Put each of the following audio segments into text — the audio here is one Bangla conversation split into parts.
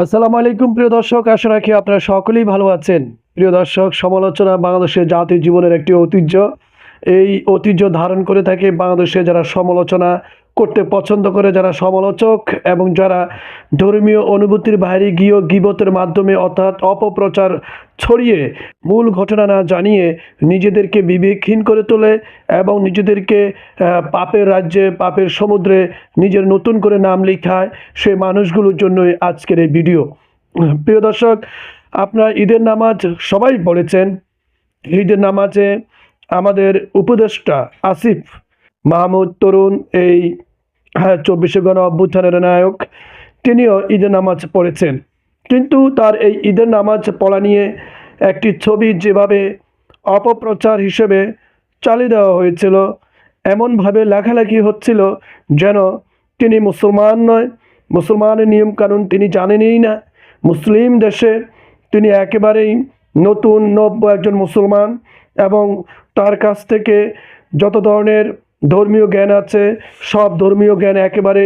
আসসালামু আলাইকুম, প্রিয় দর্শক। আশা রাখি আপনারা সকলেই ভালো আছেন। প্রিয় দর্শক, সমালোচনা বাংলাদেশের জাতীয় জীবনের একটি ঐতিহ্য। এই ঐতিহ্য ধারণ করে থাকে বাংলাদেশে যারা সমালোচনা করতে পছন্দ করে যারা সমালোচক এবং যারা ধর্মীয় অনুভূতির বাইরে গিয়েও গিবতের মাধ্যমে অর্থাৎ অপপ্রচার ছড়িয়ে মূল ঘটনা না জানিয়ে নিজেদেরকে বিবেকহীন করে তোলে এবং নিজেদেরকে পাপের রাজ্যে, পাপের সমুদ্রে নিজের নতুন করে নাম লেখায় সে মানুষগুলোর জন্যই আজকের এই ভিডিও। প্রিয় দর্শক, আপনারা ঈদের নামাজ সবাই পড়েছেন। ঈদের নামাজে আমাদের উপদেষ্টা আসিফ মাহমুদ তরুণ, এই হ্যাঁ চব্বিশে গণ অভ্যুত্থানের নায়ক, তিনিও ঈদের নামাজ পড়েছেন। কিন্তু তার এই ঈদের নামাজ পড়া নিয়ে একটি ছবি যেভাবে অপপ্রচার হিসেবে চালিয়ে দেওয়া হয়েছিল, এমনভাবে লেখালেখি হচ্ছিল যেন তিনি মুসলমান নয়। মুসলমানের নিয়মকানুন তিনি জানেনই না। মুসলিম দেশে তিনি একেবারেই নতুন নব্য একজন মুসলমান এবং তার কাছ থেকে যত ধরনের ধর্মীয় জ্ঞান আছে, সব ধর্মীয় জ্ঞান একেবারে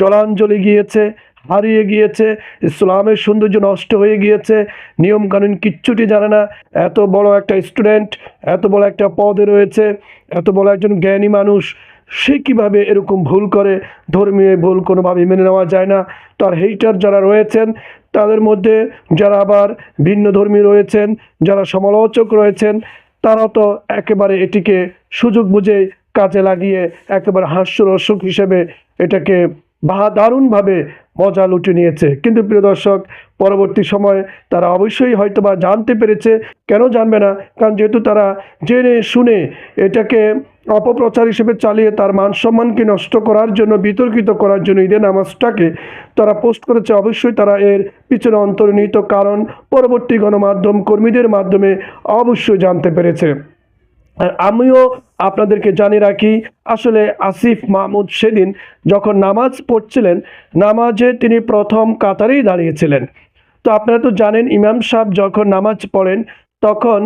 জলাঞ্জলি গিয়েছে, হারিয়ে গিয়েছে, ইসলামের সৌন্দর্য নষ্ট হয়ে গিয়েছে, নিয়মকানুন কিচ্ছুটি জানে না। এত বড় একটা স্টুডেন্ট এত বড় একটা পদে রয়েছে, এত বড় একজন জ্ঞানী মানুষ, সে কীভাবে এরকম ভুল করে? ধর্মীয় ভুল কোনোভাবে মেনে নেওয়া যায় না। তার হেইটার যারা রয়েছেন, তাদের মধ্যে যারা আবার ভিন্ন ধর্মী রয়েছেন, যারা সমালোচক রয়েছেন, তারা তো একেবারে এটিকে সুযোগ বুঝে কাজে লাগিয়ে একেবারে হাস্যরসক হিসেবে এটাকে বাহা দারুণভাবে মজা লুটে নিয়েছে। কিন্তু প্রিয় দর্শক, পরবর্তী সময়ে তারা অবশ্যই হয়তো বা জানতে পেরেছে। কেন জানবে না? কারণ যেহেতু তারা জেনে শুনে এটাকে অপপ্রচার হিসেবে চালিয়ে তার মান সম্মানকে নষ্ট করার জন্য, বিতর্কিত করার জন্য ঈদের নামাজটাকে তারা পোস্ট করেছে, অবশ্যই তারা এর পিছনে অন্তর্নিহিত কারণ পরবর্তী গণমাধ্যম কর্মীদের মাধ্যমে অবশ্যই জানতে পেরেছে। আমিও আপনাদেরকে জানিয়ে রাখি, আসলে আসিফ মাহমুদ সেদিন যখন নামাজ পড়ছিলেন, নামাজে তিনি প্রথম কাতারেই দাঁড়িয়েছিলেন। তো আপনারা তো জানেন, ইমাম সাহেব যখন নামাজ পড়েন, তখন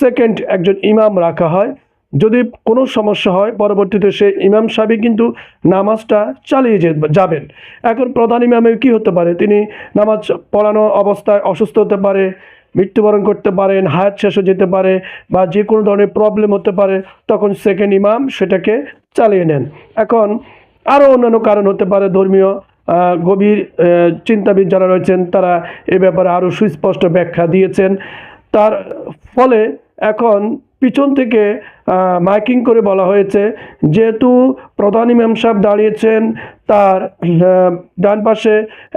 সেকেন্ড একজন ইমাম রাখা হয়। যদি কোনো সমস্যা হয়, পরবর্তীতে সে ইমাম সাহেবই কিন্তু নামাজটা চালিয়ে যাবেন। এখন প্রধান ইমামের কী হতে পারে? তিনি নামাজ পড়ানো অবস্থায় অসুস্থ হতে পারে মৃত্যুবরণ করতে পারেন হায়াত শেষ হয়ে যেতে পারে বা যে কোনো ধরনের প্রবলেম হতে পারে, তখন সেকেন্ড ইমাম সেটাকে চালিয়ে নেন। এখন আরও অন্যান্য কারণ হতে পারে, ধর্মীয় গভীর চিন্তাবিদ যারা রয়েছেন, তারা এ ব্যাপারে আরও সুস্পষ্ট ব্যাখ্যা দিয়েছেন। তার ফলে এখন পিছন থেকে মাইকিং করে বলা হয়েছে, যেহেতু প্রধান ইমাম সাহেব দাঁড়িয়েছেন, তার ডান পাশে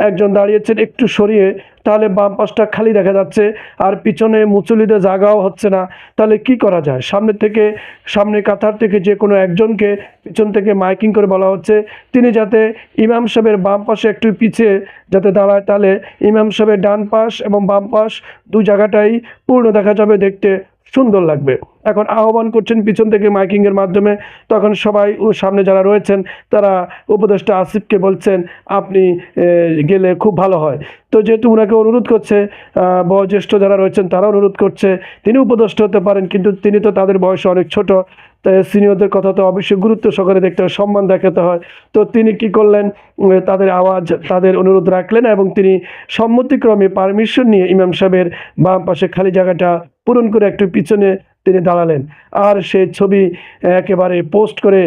একজন দাঁড়িয়েছেন একটু সরিয়ে, তাহলে বাম পাশটা খালি দেখা যাচ্ছে, আর পিছনে মুচুলিতে জায়গাও হচ্ছে না। তাহলে কি করা যায়? সামনে থেকে, সামনে কাতার থেকে যে কোনো একজনকে পিছন থেকে মাইকিং করে বলা হচ্ছে, তিনি যাতে ইমাম সাহেবের বাম পাশে একটু পিছিয়ে যাতে দাঁড়ায়, তাহলে ইমাম সাহেবের ডান পাশ এবং বাম পাশ দু জায়গাটাই পূর্ণ দেখা যাবে দেখতে। সুন্দর লাগবে। এখন আহ্বান করছেন পিছন থেকে মাইকিংয়ের মাধ্যমে। তখন সবাই ও সামনে যারা রয়েছেন, তারা উপদেষ্টা আসিফকে বলছেন, আপনি গেলে খুব ভালো হয়। তো যেহেতু ওনাকে অনুরোধ করছে বয়োজ্যেষ্ঠ যারা রয়েছেন তারা অনুরোধ করছে, তিনি উপদেষ্টা হতে পারেন, কিন্তু তিনি তো তাদের বয়সে অনেক ছোট তাই সিনিয়রদের কথা তো অবশ্যই গুরুত্ব সহকারে দেখতে হয় সম্মান দেখাতে হয়। তো তিনি কি করলেন? তাদের আওয়াজ, তাদের অনুরোধ রাখলেন এবং তিনি সম্মতিক্রমে পারমিশন নিয়ে ইমাম সাহেবের বাম পাশে খালি জায়গাটা পূরণ করে একটু পিছনে তিনি দাঁড়ালেন। আর সেই ছবি একেবারে পোস্ট করে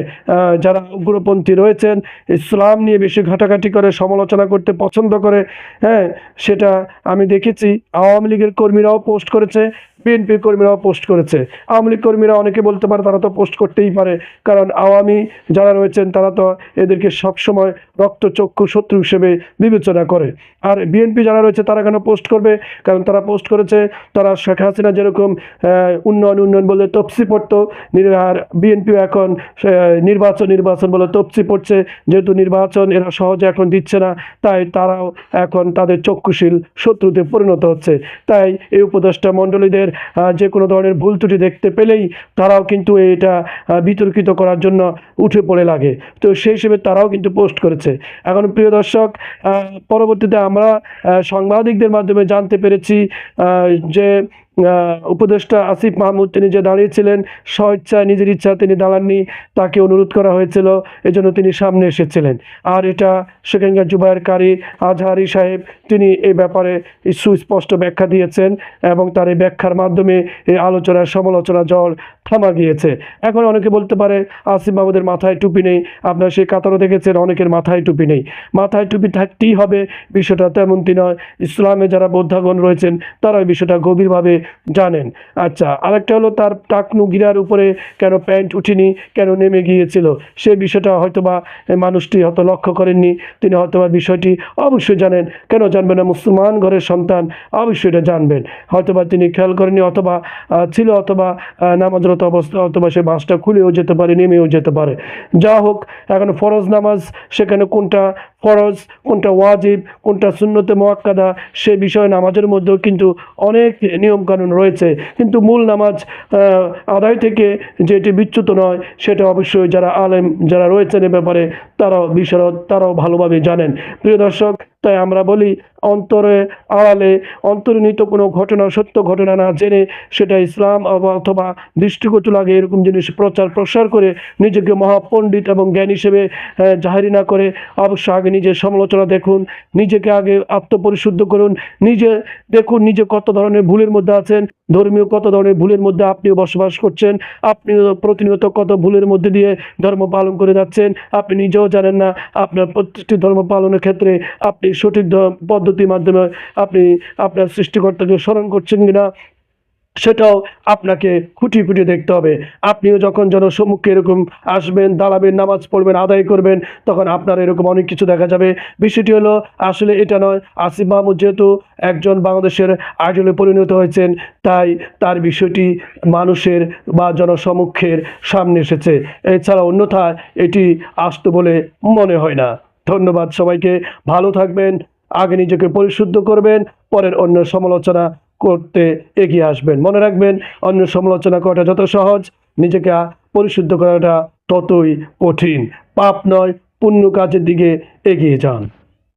যারা উগ্রপন্থী রয়েছেন, ইসলাম নিয়ে বেশি ঘাটাঘাটি করে, সমালোচনা করতে পছন্দ করে হ্যাঁ সেটা আমি দেখেছি। আওয়ামী লীগের কর্মীরাও পোস্ট করেছে। বিএনপির কর্মীরাও পোস্ট করেছে। আওয়ামী লীগ কর্মীরা অনেকে বলতে পারে তারা তো পোস্ট করতেই পারে। কারণ আওয়ামী যারা রয়েছেন তারা তো এদেরকে সবসময় রক্তচক্ষু শত্রু হিসেবে বিবেচনা করে। আর বিএনপি যারা রয়েছে তারা কেন পোস্ট করবে? কারণ তারা পোস্ট করেছে, তারা শেখ হাসিনা যেরকম উন্নয়ন উন্নয়ন বলে তপসি পড়তো আর বিএনপিও এখন নির্বাচন নির্বাচন বলে তপসি পড়ছে। যেহেতু নির্বাচন এরা সহজে এখন দিচ্ছে না, তাই তারাও এখন তাদের চক্ষুশীল শত্রুতে পরিণত হচ্ছে। তাই এই উপদেষ্টা মণ্ডলীদের আহ, যে কোনো ধরনের ভুল ত্রুটি দেখতে পেলেই তারাও কিন্তু এটা বিতর্কিত করার জন্য উঠে পড়ে লাগে। তো সেই হিসেবে তারাও কিন্তু পোস্ট করেছে। এখন প্রিয় দর্শক পরবর্তীতে আমরা সাংবাদিকদের মাধ্যমে জানতে পেরেছি যে উপদেষ্টা আসিফ মাহমুদ তিনি যে দাঁড়িয়েছিলেন স্বেচ্ছায় নিজের ইচ্ছা তিনি দাঁড়াননি, তাকে অনুরোধ করা হয়েছিল, এজন্য তিনি সামনে এসেছিলেন। আর এটা সেখানকার জুবায়ের কারি আজহারি সাহেব, তিনি এই ব্যাপারে সুস্পষ্ট ব্যাখ্যা দিয়েছেন এবং তার এই ব্যাখ্যার মাধ্যমে এই আলোচনা সমালোচনা জল থামা গিয়েছে। এখন অনেকে বলতে পারে, আসিফ মাহমুদের মাথায় টুপি নেই, আপনার সেই কাতারও দেখেছেন, অনেকের মাথায় টুপি নেই। মাথায় টুপি থাকতেই হবে, বিষয়টা তেমনটি নয়। ইসলামে যারা বৌদ্ধাগণ রয়েছেন তারা বিষয়টা গভীরভাবে জানেন। আচ্ছা আরেকটা হলো তার টাকনু গিরার উপরে কেন প্যান্ট উঠিনি, কেন নেমে গিয়েছিল? সে বিষয়টা হয়তোবা মানুষটি হয়তো লক্ষ্য করেননি, তিনি হয়তোবা বিষয়টি অবশ্যই জানেন। কেন জানবেন না মুসলমান ঘরের সন্তান? অবশ্যই এটা জানবেন। হয়তোবা তিনি খেয়াল করেননি, অথবা ছিল অথবা নামাজরত অবস্থা, অথবা সে বাসটা খুলেও যেতে পারে, নেমেও যেতে পারে। যা হোক, এখন ফরজ নামাজ, সেখানে কোনটা ফরজ, কোনটা ওয়াজিব, কোনটা সুন্নতে মোয়াক্কাদা, সে বিষয়ে নামাজের মধ্যেও কিন্তু অনেক নিয়মকানুন রয়েছে। কিন্তু মূল নামাজ আদায় থেকে যেটি বিচ্যুত নয়, সেটা অবশ্যই যারা আলেম যারা রয়েছেন এ ব্যাপারে, তারাও বিশারদ, তারাও ভালোভাবে জানেন। প্রিয় দর্শক তাই আমরা বলি, অন্তরে, আড়ালে অন্তর্নিহিত কোনো ঘটনা, সত্য ঘটনা না জেনে সেটা ইসলাম অথবা দৃষ্টিগত লাগে এরকম জিনিস প্রচার প্রসার করে নিজেকে মহাপণ্ডিত এবং জ্ঞান হিসেবে জাহারি না করে অবশ্য আগে নিজের সমালোচনা দেখুন, নিজেকে আগে আত্মপরিশুদ্ধ করুন, নিজে দেখুন নিজে কত ধরনের ভুলের মধ্যে আছেন ধর্মীয় কত ধরনের ভুলের মধ্যে আপনিও বসবাস করছেন? আপনি প্রতিনিয়ত কত ভুলের মধ্যে দিয়ে ধর্ম পালন করে যাচ্ছেন? আপনি নিজেও জানেন না, আপনার প্রত্যেকটি ধর্ম পালনের ক্ষেত্রে আপনি সঠিক পদ্ধতির মাধ্যমে আপনি আপনার সৃষ্টিকর্তাকে স্মরণ করছেন কিনা? সেটাও আপনাকে খুঁটিয়ে খুঁটিয়ে দেখতে হবে। আপনিও যখন জনসম্মুখে এরকম আসবেন, দাঁড়াবেন, নামাজ পড়বেন, আদায় করবেন, তখন আপনার এরকম অনেক কিছু দেখা যাবে। বিষয়টি হলো, আসলে এটা নয়, আসিফ মাহমুদ যেহেতু একজন বাংলাদেশের আইডলে পরিণত হয়েছেন, তাই তার বিষয়টি মানুষের বা জনসমক্ষের সামনে এসেছে। এছাড়া অন্যথায় এটি আসতো বলে মনে হয় না। ধন্যবাদ সবাইকে, ভালো থাকবেন, আগে নিজেকে পরিশুদ্ধ করবেন, পরের অন্য সমালোচনা করতে এগিয়ে আসবেন। মনে রাখবেন, অন্য সমালোচনা করাটা যত সহজ, নিজেকে পরিশুদ্ধ করাটা ততই কঠিন। পাপ নয়, পুণ্য কাজের দিকে এগিয়ে যান।